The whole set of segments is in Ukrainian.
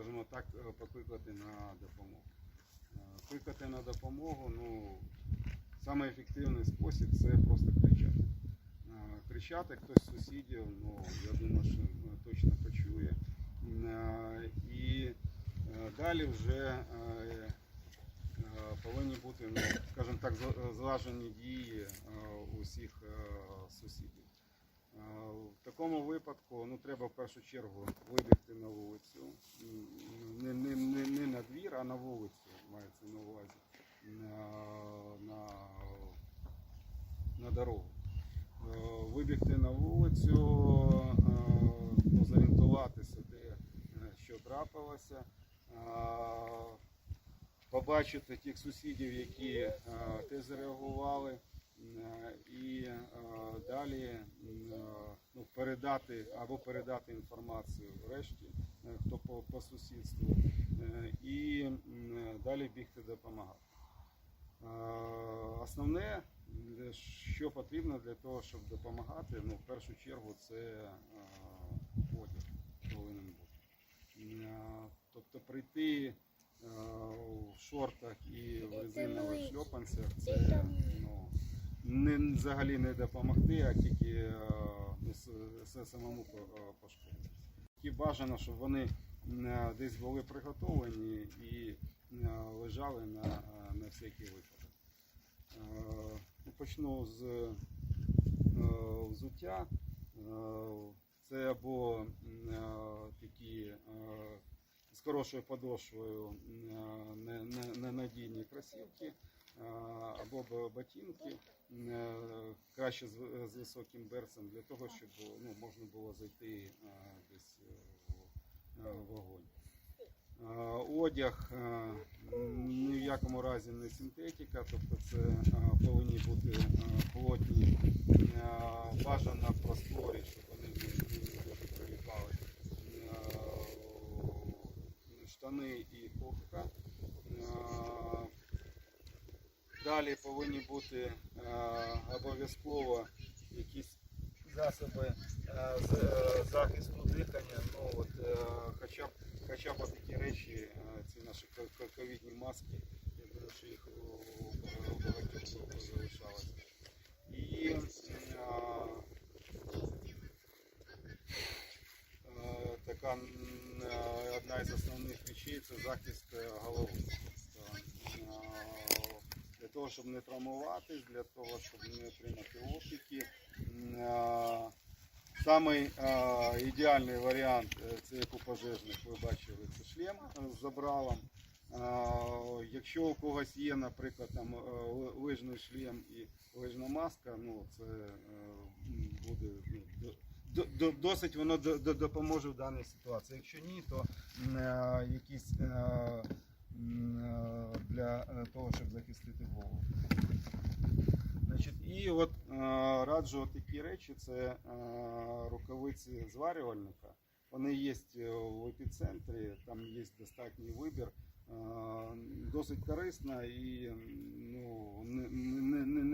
скажімо так, е, покликати на допомогу. Е, Кликати на допомогу, ну, саме ефективний спосіб це просто кричати. Е, Кричати хтось з сусідів, ну, я думаю, що точно почує. І далі вже повинні бути, ну, скажімо так, злажені дії усіх сусідів. В такому випадку ну, треба в першу чергу вибігти на вулицю. Не, не, не, не на двір, а на вулицю мається на увазі. На, на, на дорогу. Е, Вибігти на вулицю, е, зорієнтуватися, де е, що трапилося. Побачити тих сусідів, які теж зреагували, і е, далі е, ну, передати або передати інформацію решті, е, хто по, по сусідству, е, і далі бігти допомагати. Е, Основне, е, що потрібно для того, щоб допомагати, ну, в першу чергу, це е, одяг повинен бути. Е, Тобто прийти е, в шортах і в резинових шльопанцях це ну, не, взагалі не допомогти, а тільки е, ну, самому е. І бажано, щоб вони е, десь були приготовлені і е, лежали на, на всякий випадок. Ну, Почну з взуття. Це або такі з хорошою подошвою ненадійні кросівки, е, або ботинки, е, краще з, високим берцем, для того, щоб ну, можна було зайти е, десь е, в, вогонь. Одяг ні в якому разі не синтетика, тобто це повинні бути плотні, бажано в просторі, щоб вони не, не дуже приліпали. Е, Штани і куртка. Е, Далі повинні бути е, обов'язково якісь засоби е, е, захисту дихання. Ну, от, хоча б хоча б такі речі, ці наші ко- ко- ковідні маски, я думаю, що їх у багатьох е, така одна із основних речей це захист голови. Того, щоб не травмуватись, для того, щоб не отримати опіки. Самий ідеальний варіант е, це як у пожежних, ви бачили, це шлем з забралом. Якщо у когось є, наприклад, там е, лижний шлем і лижна маска, ну це е, буде ну, до- до- до- досить воно до- до- допоможе в даній ситуації. Якщо ні, то якісь щоб захистити голову. Значить, і от е, раджу такі речі: це е, рукавиці зварювальника. Вони є в епіцентрі, там є достатній вибір. Е, досить корисна і ну, не- не- не-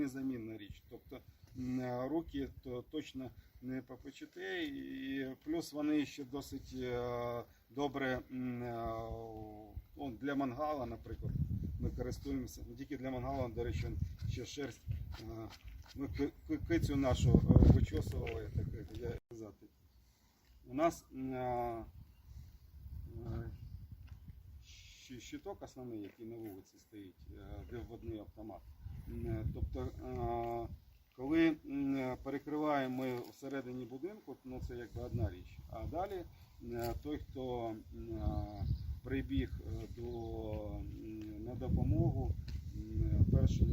річ. Тобто е, руки то точно не попечете, і плюс вони ще досить е, добре е, для мангала, наприклад. Ми користуємося не тільки для мангала, до речі, ще шерсть. Ми ки- ки- кицю нашу е, вичосували, так як казати. У нас щиток основний, який на вулиці стоїть, е, де вводний автомат. Тобто, коли перекриваємо ми всередині будинку, ну це якби одна річ. А далі е, той, хто прибіг до, допомогу, першим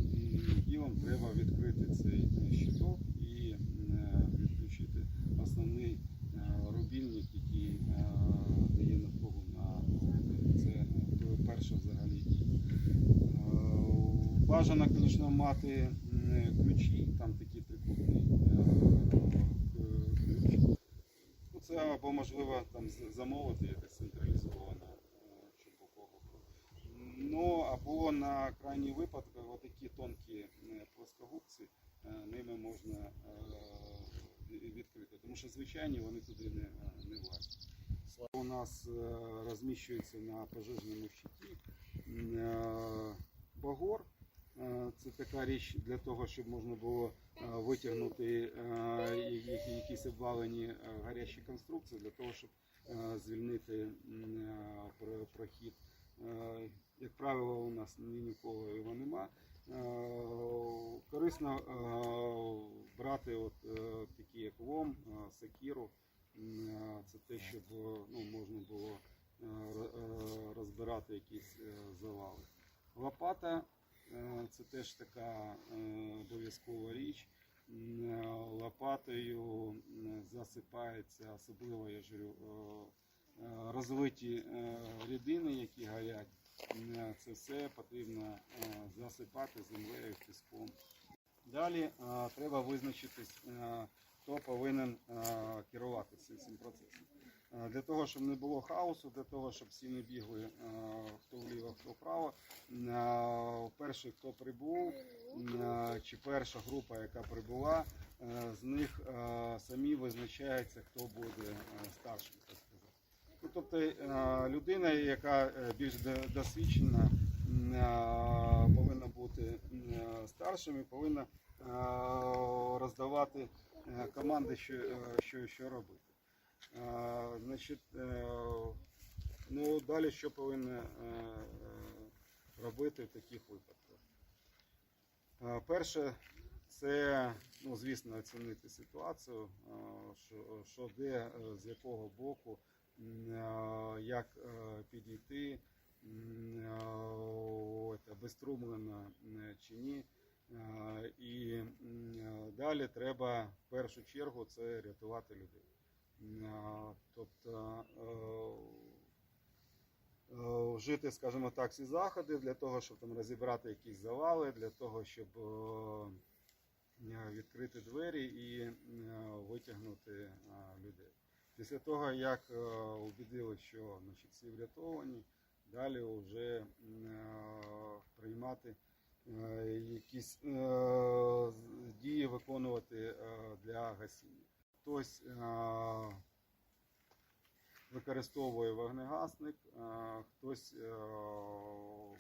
ділом треба відкрити цей е, щиток і відключити основний е, рубільник, який е, дає напругу на. Це е, перша взагалі. Е, Бажано, звісно, мати ключі, там такі трикутні е, ключ. Ну, це або можливо там замовити якось централізовано, е, щоб у кого було. Ну або на крайній випадок, отакі тонкі е, плоскогубці, е, ними можна е, відкрити. Тому що звичайні вони туди не, не влазять. Слава нас розміщується на пожежному щиті. Багор це така річ для того, щоб можна було витягнути якісь обвалені гарячі конструкції для того, щоб звільнити прохід. Е, Як правило, у нас ні нікого його нема. Е, Корисно е, брати от такі як лом, сакіру. Це те, щоб ну, можна було розбирати якісь завали. Лопата це теж така обов'язкова річ. Лопатою засипається, особливо я ж е, розлиті е, рідини, які горять. Е, Це все потрібно е, засипати землею, піском. Далі треба визначитись, хто повинен е, керувати цим, процесом. Для того, щоб не було хаосу, для того, щоб всі не бігли хто вліво, хто вправо. Перший, хто прибув, чи перша група, яка прибула, з них самі визначається, хто буде старшим, тобто е, людина, яка е, більш досвідчена, е, повинна бути старшим і повинна роздавати команди, що, що, що робити. Значить, ну, далі що повинна робити в таких випадках? Перше, це, ну, звісно, оцінити ситуацію, що, де, з якого боку, як е, підійти, м, безструмлено чи ні. І далі треба в першу чергу це рятувати людей. Тобто е, е, вжити, скажімо так, всі заходи для того, щоб там розібрати якісь завали, для того, щоб відкрити двері і витягнути людей. Після того, як е, убедили, що значить, всі врятовані, далі вже е, приймати е, якісь дії виконувати для гасіння. Хтось використовує вогнегасник, хтось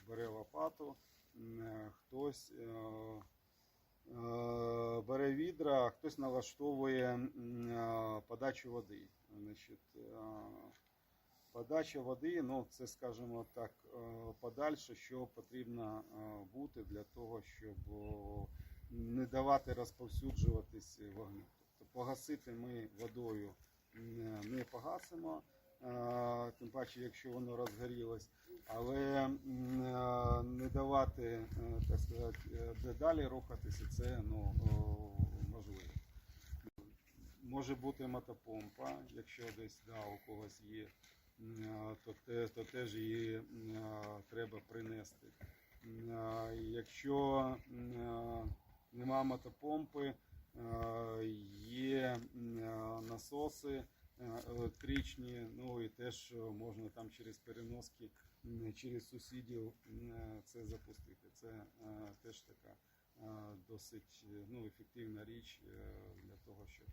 бере лопату, хтось бере відра, хтось налаштовує е, подачу води. Е, подача води, ну це, скажімо так, е, подальше, що потрібно е, бути для того, щоб не давати розповсюджуватись вогню. Тобто погасити ми водою не погасимо, е, тим паче, якщо воно розгорілось, але е, давати, е, так сказати, е, де далі рухатися, це ну, можливо. Може бути мотопомпа, якщо десь да, у когось є, е, то, те, то теж її треба принести. Якщо нема мотопомпи, є насоси електричні, ну і теж можна там через переноски, через сусідів е, це запустити. Це е, теж така е, досить е, ну, ефективна річ е, для того, щоб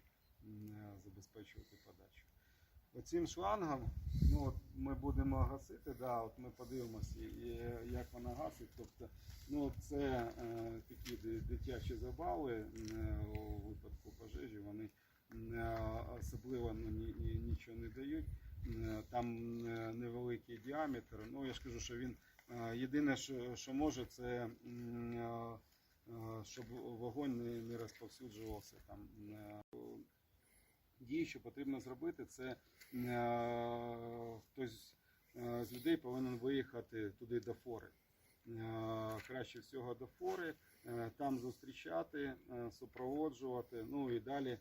е, забезпечувати подачу. Оцим шлангом ну, от ми будемо гасити, да, от ми подивимося, як вона гасить. Тобто, ну, це е, такі дитячі забави е, у випадку пожежі, вони е, особливо ну, ні, нічого не дають. Е, Там е, невеликий діаметр. Ну, я ж кажу, що він е, єдине, що, може, це щоб вогонь не, розповсюджувався там. Дії, що потрібно зробити, це хтось з людей повинен виїхати туди до фори. Краще всього до фори, там зустрічати, супроводжувати, ну і далі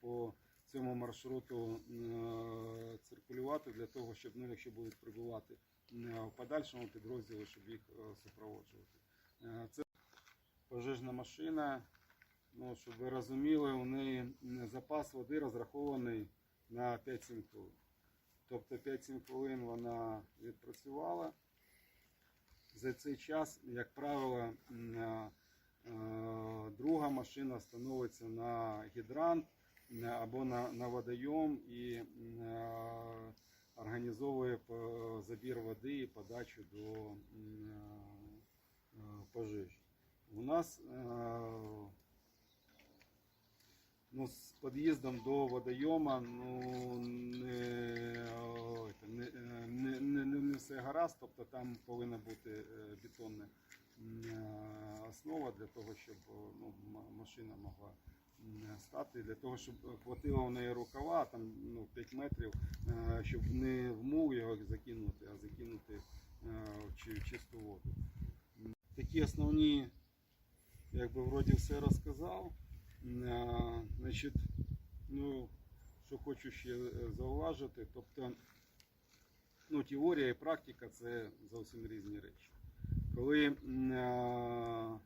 по цьому маршруту е, циркулювати для того, щоб ну, якщо будуть прибувати е, в подальшому підрозділі, щоб їх е, супроводжувати. Це пожежна машина. Ну, щоб ви розуміли, у неї запас води розрахований на 5-7 хвилин. Тобто 5-7 хвилин вона відпрацювала. За цей час, як правило, друга машина становиться на гідрант або на, на водойом і е, організовує забір води і подачу до е, е, пожежі. У нас е, ну, з під'їздом до водойома ну, не, не, е, не, не, все гаразд, тобто там повинна бути е, бетонна е, основа для того, щоб е, ну, машина могла стати, для того, щоб хватило в неї рукава, там ну, 5 метрів, е, щоб не в мул його закинути, а закинути е, в чисту воду. Такі основні, якби вроді все розказав. Е, Значить, ну, що хочу ще е, зауважити, тобто ну, теорія і практика це зовсім різні речі. Коли е,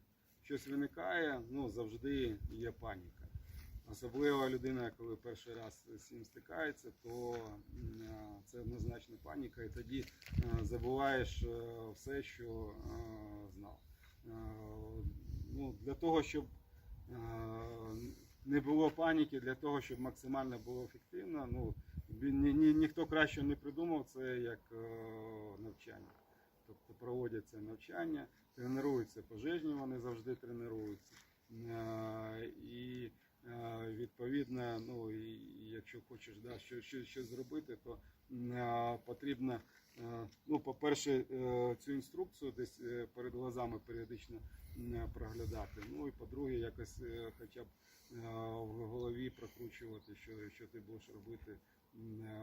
щось виникає, ну, завжди є паніка. Особливо людина, коли перший раз з цим стикається, то е, це однозначно паніка, і тоді е, забуваєш е, все, що знав. Ну, для того, щоб не було паніки, для того, щоб максимально було ефективно, ну, ні, ні, ніхто краще не придумав це як навчання. Тобто проводяться навчання, тренуються пожежні, вони завжди тренуються. І відповідно, ну, і, якщо хочеш да, що, що, щось зробити, то е, потрібно, е, ну, по-перше, е, цю інструкцію десь е, перед глазами періодично проглядати. Ну і по-друге, якось е, хоча б е, в голові прокручувати, що, що ти будеш робити е,